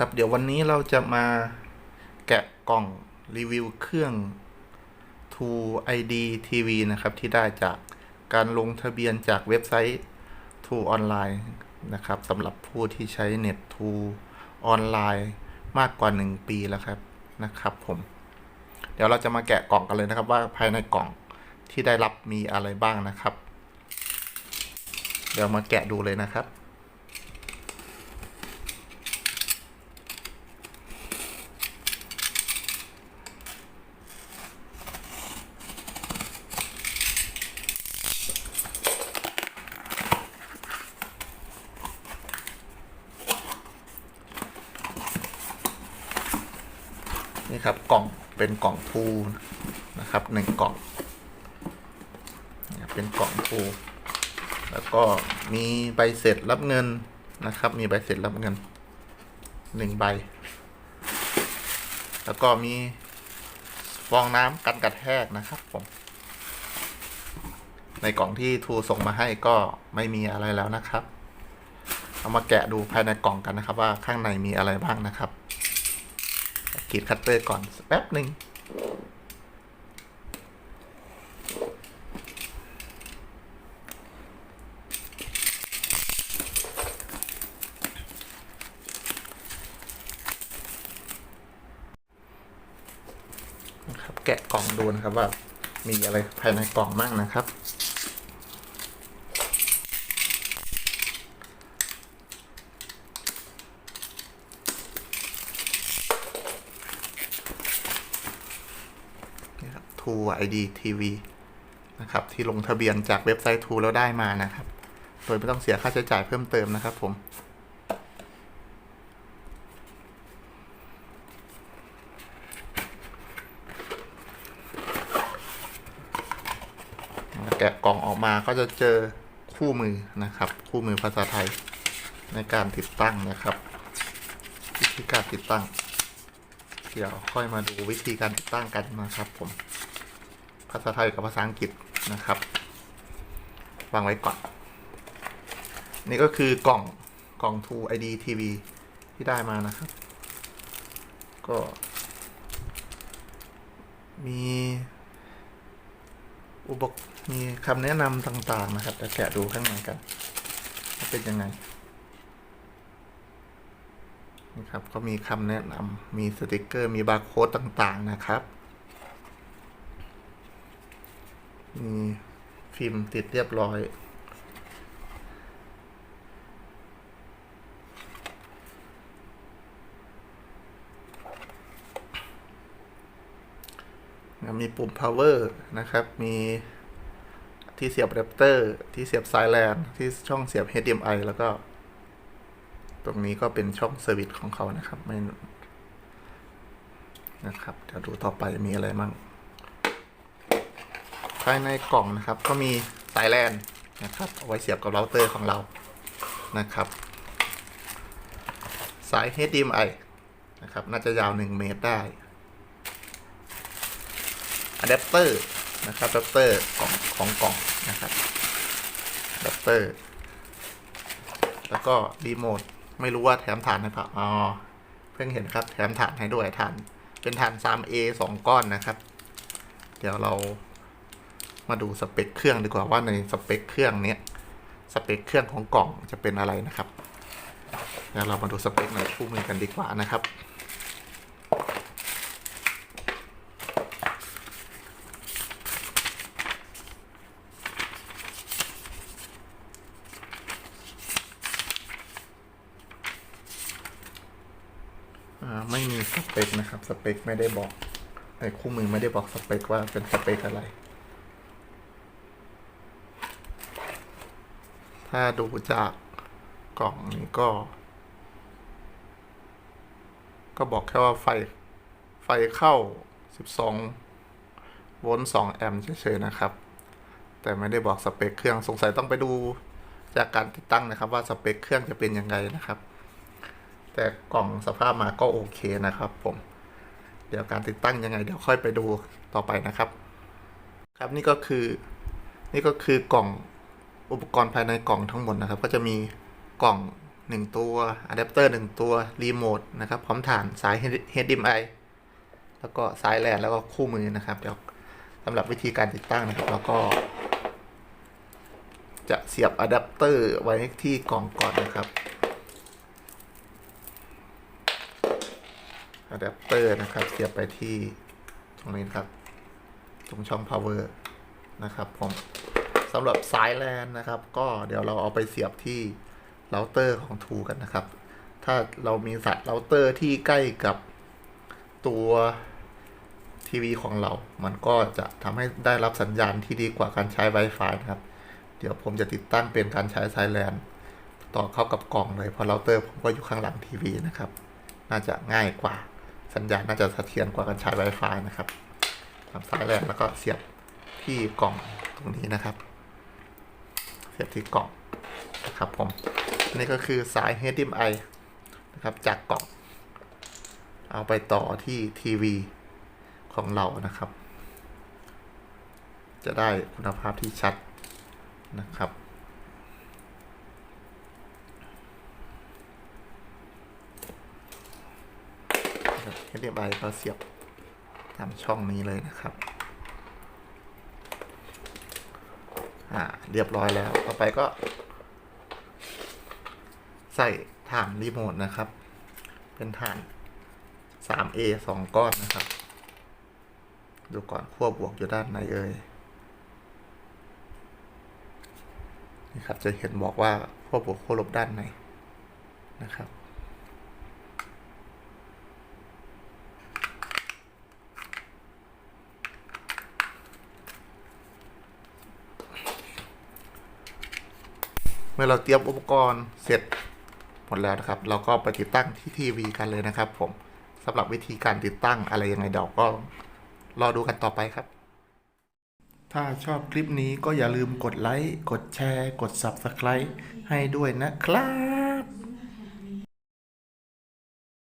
ครับเดี๋ยววันนี้เราจะมาแกะกล่องรีวิวเครื่อง True ID TV นะครับ ที่ได้จากการลงทะเบียนจากเว็บไซต์ True Online นะครับสำหรับผู้ที่ใช้เน็ต True ออนไลน์มากกว่า 1 ปีแล้วครับนะครับผม เดี๋ยวเราจะมาแกะกล่องกันเลยนะครับว่าภายในกล่องที่ได้รับมีอะไรบ้างนะครับ เดี๋ยวมาแกะดูเลยนะครับ ครับ กล่องเป็นกล่องทูนะครับหนึ่งกล่องเนี่ยเป็นกล่องทูแล้วก็มีใบเสร็จรับเงินนะครับ มีใบเสร็จรับเงินหนึ่งใบ แล้วก็มีฟองน้ำกันกระแทกนะครับผม ในกล่องที่ทูส่งมาให้ก็ไม่มีอะไรแล้วนะครับ เอามาแกะดูภายในกล่องกันนะครับว่าข้างในมีอะไรบ้างนะครับ กรีดคัตเตอร์ก่อนแป๊บหนึ่งนะครับแกะกล่องดูนะครับว่ามีอะไรภายในกล่องบ้างนะครับ นี่ครับ True ID TV นะครับ ที่ลงทะเบียนจากเว็บไซต์ True แล้วได้มานะครับ โดยไม่ต้องเสียค่าใช้จ่ายเพิ่มเติมนะครับผมแกะกล่องออกมาก็จะเจอคู่มือนะครับ คู่มือภาษาไทยในการติดตั้งนะครับวิธีการติดตั้ง เดี๋ยวค่อยมาดูวิธีการติดตั้งกันนะครับผม ภาษาไทยกับภาษาอังกฤษนะครับวางไว้ก่อน นี่ก็คือกล่องกล่อง True ID TV ที่ได้มานะครับ ก็ มีอุปกรณ์มีคำแนะนำต่างๆนะครับจะแกะดูข้างในกันเป็นยังไงนะครับก็มีคำแนะนำมีสติกเกอร์มีบาร์โค้ดต่างๆนะครับ มีฟิล์มติดเรียบร้อย มีปุ่ม power นะครับ มีที่เสียบแรปเตอร์ที่เสียบสายแลนที่ช่องเสียบ HDMI แล้วก็ ตรงนี้ก็เป็นช่องเซอร์วิสของเขานะครับไม่นะครับ เดี๋ยวดูต่อไปมีอะไรมั่ง ภายในกล่องนะครับ ก็มีสายแลนนะครับเอาไว้เสียบกับเราเตอร์ของเรานะครับสาย HDMI นะครับ น่าจะยาว 1 เมตรได้อะแดปเตอร์นะครับอะแดปเตอร์ของของกล่องนะครับอะแดปเตอร์ แล้วก็รีโมทไม่รู้ว่าแถมฐานให้เปล่าอ๋อเพิ่งเห็นครับ แถมฐานให้ด้วยฐาน เป็นฐาน 3A 2 ก้อนนะครับ เดี๋ยวเรา มาดูสเปคเครื่องดีกว่าว่าในสเปคเครื่องเนี้ยสเปคเครื่องของกล่องจะเป็นอะไรนะครับเดี๋ยวเรามาดูสเปคในคู่มือกันดีกว่านะครับ ไม่มีสเปคนะครับ สเปคไม่ได้บอกในคู่มือไม่ได้บอกสเปคว่าเป็นสเปคอะไร ถ้าดูจากกล่องนี้ก็ ก็บอกแค่ว่าไฟ ไฟเข้า 12 โวลต์2แอมป์เฉยๆนะครับ แต่ไม่ได้บอกสเปคเครื่องสงสัยต้องไปดูจากการติดตั้งนะครับว่าสเปคเครื่องจะเป็นยังไงนะครับ แต่กล่องสภาพมาก็โอเคนะครับผม เดี๋ยวการติดตั้งยังไง เดี๋ยวค่อยไปดูต่อไปนะครับ ครับนี่ก็คือนี่ก็คือกล่อง อุปกรณ์ภายในกล่องทั้งหมดนะครับ ก็จะมีกล่อง 1 ตัวอะแดปเตอร์1ตัว รีโมทนะครับ พร้อมฐานสาย HDMI แล้วก็สายแลนแล้วก็คู่มือนะครับเดี๋ยวสำหรับวิธีการติดตั้งนะครับ แล้วก็ จะเสียบอะแดปเตอร์ไว้ที่กล่องก่อนนะครับอะแดปเตอร์นะครับ เสียบไปที่ตรงนี้นครับ ตรงช่อง power นะครับผม สำหรับสายแลนนะครับ ก็เดี๋ยวเราเอาไปเสียบที่เราเตอร์ของทูกันนะครับ ถ้าเรามีสัตว์เราเตอร์ที่ใกล้กับตัวทีวีของเรา มันก็จะทำให้ได้รับสัญญาณที่ดีกว่าการใช้ Wi-Fi นะครับ เดี๋ยวผมจะติดตั้งเป็นการใช้สายแลนต่อเข้ากับกล่องเลยเพราะเราเตอร์ผมก็อยู่ข้างหลังทีวีนะครับ น่าจะง่ายกว่าสัญญาณน่าจะเสถียรกว่าการใช้ Wi-Fi นะครับทำสายแลนแล้วก็เสียบที่กล่องตรงนี้นะครับ เสียบที่กล่องนะครับผมนี่ก็คือสาย HDMI นะครับจากกล่อง เอาไปต่อที่ทีวีของเรานะครับ จะได้คุณภาพที่ชัดนะครับ HDMI ก็เสียบตามช่องนี้เลยนะครับ อ่า เรียบร้อยแล้ว ต่อไปก็ ใส่ฐานรีโมทนะครับ เป็นฐาน 3A 2 ก้อนนะครับ ดูก่อนขั้วบวกอยู่ด้านในเอ่ยนี่ครับ จะเห็นบอกว่าขั้วบวกขั้วลบด้านในนะครับ เมื่อเราเตรียมอุปกรณ์เสร็จหมดแล้วนะครับ เราก็ไปติดตั้งที่ทีวีกันเลยนะครับ ผมสำหรับวิธีการติดตั้งอะไรยังไงเดี๋ยวก็รอดูกันต่อไปครับ ถ้าชอบคลิปนี้ก็อย่าลืมกดไลค์ กดแชร์ กด Subscribe ให้ด้วยนะครับ